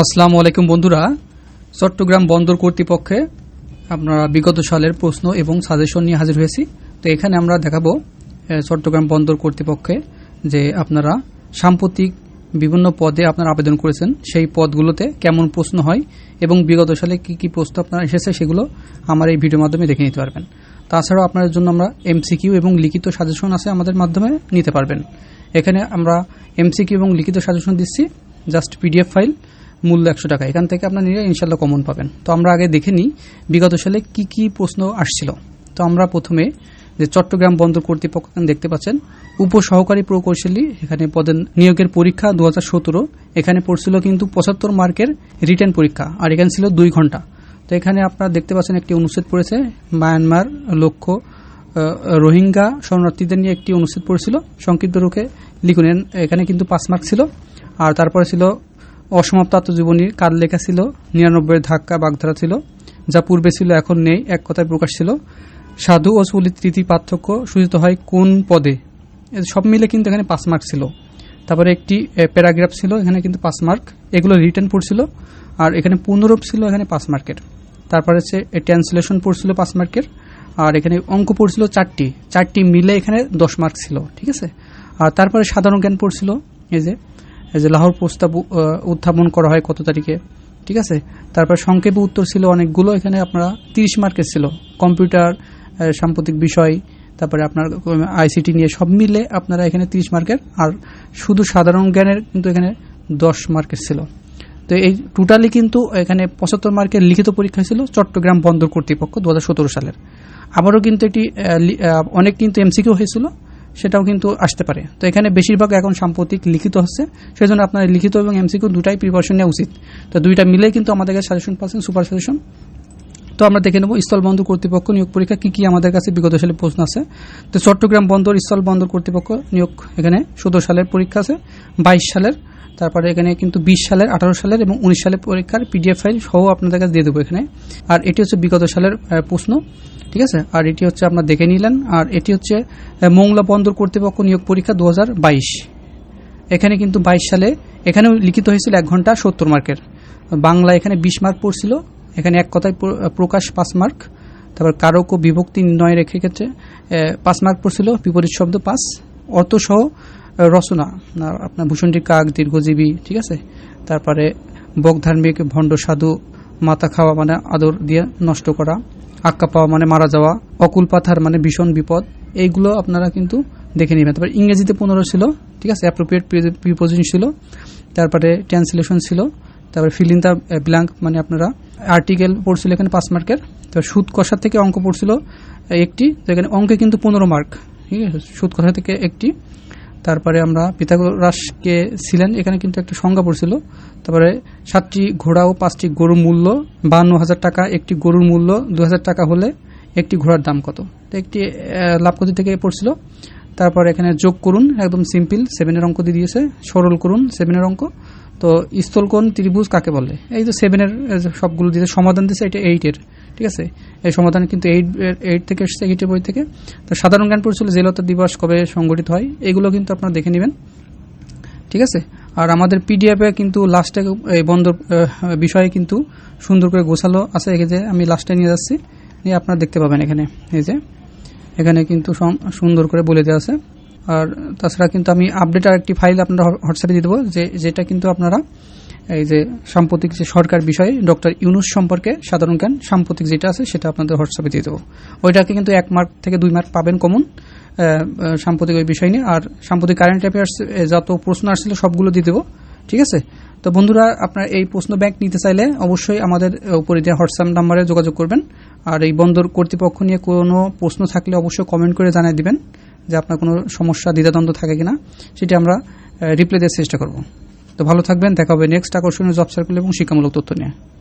আসসালামু আলাইকুম বন্ধুরা। চট্টগ্রাম বন্দর কর্তৃপক্ষে আপনারা বিগত সালের প্রশ্ন এবং সাজেশন নিয়ে হাজির হয়েছি। তো এখানে আমরা দেখাবো চট্টগ্রাম বন্দর কর্তৃপক্ষে যে আপনারা সাম্প্রতিক বিভিন্ন পদে আপনারা আবেদন করেছেন, সেই পদগুলোতে কেমন প্রশ্ন হয় এবং বিগত সালে কি কি প্রশ্ন আপনার এসেছে সেগুলো আমার এই ভিডিওর মাধ্যমে দেখে নিতে পারবেন। তাছাড়াও আপনাদের জন্য আমরা এমসিকিউ এবং লিখিত সাজেশন আছে আমাদের মাধ্যমে নিতে পারবেন। এখানে আমরা এমসিকিউ এবং লিখিত সাজেশন দিচ্ছি, জাস্ট পিডিএফ ফাইল। মূল্য একশো টাকা। এখান থেকে আপনার নিলে ইনশাল্লাহ কমন পাবেন। তো আমরা আগে দেখে নিই বিগত সালে কি কি প্রশ্ন আসছিল। তো আমরা প্রথমে যে চট্টগ্রাম বন্দর কর্তৃপক্ষ দেখতে পাচ্ছেন, উপসহকারী প্রকৌশলী এখানে পদের নিয়োগের পরীক্ষা দু হাজার সতেরো, এখানে পড়ছিল কিন্তু পঁচাত্তর মার্কের রিটার্ন পরীক্ষা, আর এখানে ছিল দুই ঘণ্টা। তো এখানে আপনারা দেখতে পাচ্ছেন একটি অনুচ্ছেদ পড়েছে, মায়ানমার লক্ষ্য রোহিঙ্গা শরণার্থীদের নিয়ে একটি অনুচ্ছেদ পড়েছিল, সংক্ষিপ্ত রূপে লিখুন। এখানে কিন্তু পাঁচ মার্ক ছিল, আর তারপরে ছিল অসমাপ্ত আত্মজীবনীর কাল লেখা ছিল? নিরানব্বই ধাক্কা বাগধারা ছিল। যা পূর্বে ছিল, এখন নেই, এক কথায় প্রকাশ ছিল। সাধু ও চলিত রীতি পার্থক্য সূচিত হয় কোন পদে? সব মিলে কিন্তু এখানে পাঁচ মার্ক ছিল। তারপরে একটি প্যারাগ্রাফ ছিল, এখানে কিন্তু পাঁচ মার্ক। এগুলো রিটার্ন পড়ছিল আর এখানে পুনরূপ ছিল, এখানে পাঁচ মার্কের। তারপরে হচ্ছে ট্রান্সলেশন পড়ছিল পাঁচ মার্কের, আর এখানে অঙ্ক পড়ছিল চারটি। চারটি মিলে এখানে দশ মার্ক ছিল, ঠিক আছে? আর তারপরে সাধারণ জ্ঞান পড়ছিল এই যে যে লাহোর প্রস্তাব উত্থাপন করা হয় কত তারিখে? ঠিক আছে? তারপর সংক্ষেপে উত্তর ছিল অনেকগুলো, এখানে আপনারা তিরিশ মার্কের ছিল। কম্পিউটার সাম্প্রতিক বিষয়, তারপরে আপনার আইসিটি নিয়ে সব মিলে আপনারা এখানে তিরিশ মার্কের, আর শুধু সাধারণ জ্ঞানের কিন্তু এখানে দশ মার্কের ছিল। তো এই টোটালি কিন্তু এখানে পঁচাত্তর মার্কের লিখিত পরীক্ষা ছিল চট্টগ্রাম বন্দর কর্তৃপক্ষ দু হাজার সতেরো সালের। আবারও কিন্তু এটি অনেক কিন্তু এমসিকিউ হয়েছিল। সেটাও কিন্তু আসতে পারে। তো এখানে বেশিরভাগ এখন সাম্প্রতিক লিখিত হচ্ছে, সেজন্য আপনার লিখিত এবং এমসিকিউ দুটাই প্রিপারেশন নেওয়া উচিত। তো দুইটা মিলে কিন্তু আমাদের কাছে সাজেশন পাচ্ছেন সুপার সাজেশন তো আমরা দেখে নেব স্থল বন্দর কর্তৃপক্ষ নিয়োগ পরীক্ষা কি কি আমাদের কাছে বিগত সালে প্রশ্ন আছে। তো চট্টগ্রাম বন্দর স্থল বন্দর কর্তৃপক্ষ নিয়োগ এখানে সতেরো সালের পরীক্ষা আছে, বাইশ সালের। তারপরে এখানে কিন্তু বিশ সালের, আঠারো সালের এবং উনিশ সালের পরীক্ষার পিডিএফ ফাইল সহ আপনাদের কাছে দিয়ে দেবো এখানে। আর এটি হচ্ছে বিগত সালের প্রশ্ন, ঠিক আছে? আর এটি হচ্ছে আপনার দেখে নিলেন। আর এটি হচ্ছে মোংলা বন্দর কর্তৃপক্ষ নিয়োগ পরীক্ষা দু হাজার বাইশ। এখানে কিন্তু বাইশ সালে, এখানেও লিখিত হয়েছিল এক ঘণ্টা সত্তর মার্কের। বাংলা এখানে বিশ মার্ক পড়ছিল। এখানে এক কথায় প্রকাশ পাঁচ মার্ক। তারপর কারক ও বিভক্তি নির্ণয় রেখে ক্ষেত্রে পাঁচ মার্ক পড়ছিল, বিপরীত শব্দ পাঁচ। অর্থসহ রচনা। আপনার ভূষণটি কাক, দীর্ঘজীবী, ঠিক আছে? তারপরে বকধার্মিক, ভণ্ড সাধু, মাথা খাওয়া মানে আদর দিয়ে নষ্ট করা, আক্কা পাওয়া মানে মারা যাওয়া, অকুল পাথার মানে ভীষণ বিপদ, এইগুলো আপনারা কিন্তু দেখে নেবেন। তারপর ইংরেজিতে পনেরো ছিল, ঠিক আছে? অ্যাপ্রোপ্রিয়েট প্রিপোজিশন ছিল। তারপরে ট্রান্সলেশন ছিল। তারপরে ফিল ইন দ্য ব্ল্যাঙ্ক মানে আপনারা আর্টিকেল পড়ছিল এখানে পাঁচ মার্কের। তো সুদ কষা থেকে অঙ্ক পড়ছিল একটি, তো এখানে অঙ্কে কিন্তু পনেরো মার্ক, ঠিক আছে? সুদ কষা থেকে একটি। তারপরে আমরা পিথাগোরাসকে ছিলেন এখানে কিন্তু একটা সংজ্ঞা পড়ছিল। তারপরে সাতটি ঘোড়া ও পাঁচটি গরুর মূল্য বান্ন হাজার টাকা একটি গরুর মূল্য দু হাজার টাকা হলে একটি ঘোড়ার দাম কত? তো একটি আহ, লাভপতি থেকে পড়ছিল। তারপর এখানে যোগ করুন একদম সিম্পল সেভেনের অঙ্ক দিয়ে দিয়েছে সরল করুন সেভেনের অঙ্ক। তো স্থলকোণ ত্রিভুজ কাকে বলে? এই যে সেভেনের সবগুলো দিয়েছে সমাধান দিয়েছে এটা এইটের ঠিক আছে? এই সমাধান কিন্তু এইট এইট থেকে এসেছে এইটের বই থেকে। তো সাধারণ জ্ঞান পড়ছিল জেলতা দিবস কবে সংগঠিত হয়, এগুলো কিন্তু আপনারা দেখে নেবেন। ঠিক আছে? আর আমাদের পিডিএফে কিন্তু লাস্টে এই বন্ধ বিষয়ে কিন্তু সুন্দর করে গোছালো আছে। যে আমি লাস্টে নিয়ে যাচ্ছি, নিয়ে আপনারা দেখতে পাবেন এখানে। এই যে, এখানে কিন্তু সুন্দর করে বলে দেওয়া আছে। আর তাছাড়া কিন্তু আমি আপডেট আর একটি ফাইল আপনারা হোয়াটসঅ্যাপে দিয়ে দেবো, যে, যেটা কিন্তু আপনারা এই যে সাম্প্রতিক যে সরকার বিষয়ে ডক্টর ইউনুস সম্পর্কে সাধারণ জ্ঞান, সাম্প্রতিক যেটা আছে সেটা আপনাদের হোয়াটসঅ্যাপে দিয়ে দেবো। ওইটাকে কিন্তু এক মার্ক থেকে দুই মার্ক পাবেন কমন সাম্প্রতিক ওই বিষয় নিয়ে। আর সাম্প্রতিক কারেন্ট অ্যাফেয়ার্স যত প্রশ্ন আসছিল সবগুলো দিয়ে দেবো, ঠিক আছে? তো বন্ধুরা, আপনার এই প্রশ্ন ব্যাংক নিতে চাইলে অবশ্যই আমাদের উপরে দেওয়া হোয়াটসঅ্যাপ নাম্বারে যোগাযোগ করবেন। আর এই বন্দর কর্তৃপক্ষ নিয়ে কোনো প্রশ্ন থাকলে অবশ্যই কমেন্ট করে জানিয়ে দিবেন যে আপনার কোনো সমস্যা, দ্বিধাদ্বন্দ্ব থাকে কিনা, সেটি আমরা রিপ্লাই দেওয়ার চেষ্টা করব। তো ভালো থাকবেন। দেখা হবে নেক্সট আকর্ষণীয় জব সার্কেল এবং শিক্ষামূলক তথ্য নিয়ে।